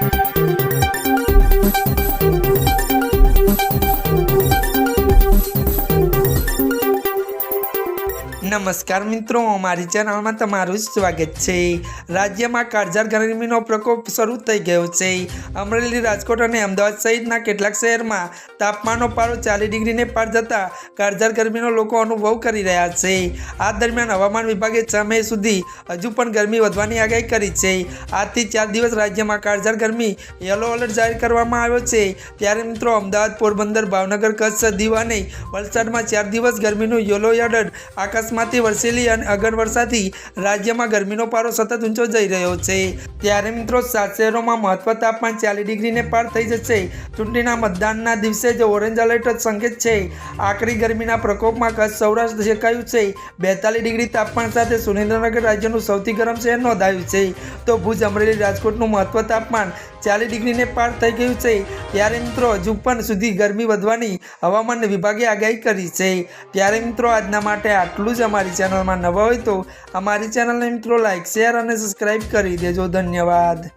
Thank you. નમસ્કાર મિત્રો અમારી ચેનલમાં તમારું સ્વાગત છે. રાજ્યમાં કાળઝાળ ગરમીનો પ્રકોપ શરૂ થઈ ગયો છે. અમરેલી, રાજકોટ અને અમદાવાદ સહિતના કેટલાક શહેરમાં તાપમાનનો પારો ચાલીસ ડિગ્રીને પાર જતાં કાળઝાળ ગરમીનો લોકો અનુભવ કરી રહ્યા છે. આ દરમિયાન હવામાન વિભાગે છ મે સુધી હજુ પણ ગરમી વધવાની આગાહી કરી છે. આજથી ચાર દિવસ રાજ્યમાં કાળઝાળ ગરમી યલો એલર્ટ જાહેર કરવામાં આવ્યો છે. ત્યારે મિત્રો, અમદાવાદ, પોરબંદર, ભાવનગર, કચ્છ, દીવ અને વલસાડમાં ચાર દિવસ ગરમીનું યલો એલર્ટ આકાશમાંથી વરસેલી અને અગર વર્ષાથી રાજ્યમાં ગરમીનો પારો સતત ઊંચો જઈ રહ્યો છે. ત્યારે મિત્રો સાત શહેરોમાં મહત્વ તાપમાન ચાલીસ ડિગ્રીને પાર થઈ જશે. ચૂંટણીના મતદાનના દિવસે જ ઓરેન્જ એલર્ટ સંકેત છે. આકરી ગરમીના પ્રકોપમાં કચ્છ સૌરાષ્ટ્ર શેકાયું છે. બેતાલીસ ડિગ્રી તાપમાન સાથે સુરેન્દ્રનગર રાજ્યનું સૌથી ગરમ શહેર નોંધાયું છે. તો ભુજ અમરેલી રાજકોટનું મહત્વ તાપમાન ચાલીસ ડિગ્રીને પાર થઈ ગયું છે. ત્યારે મિત્રો હજુ પણ સુધી ગરમી વધવાની હવામાન વિભાગે આગાહી કરી છે. ત્યારે મિત્રો આજના માટે આટલું જ અમારી ચેનલમાં નવા હોય તો અમારી ચેનલને મિત્રો લાઇક શેર અને સબસ્ક્રાઈબ કરી દેજો. ધન્યવાદ.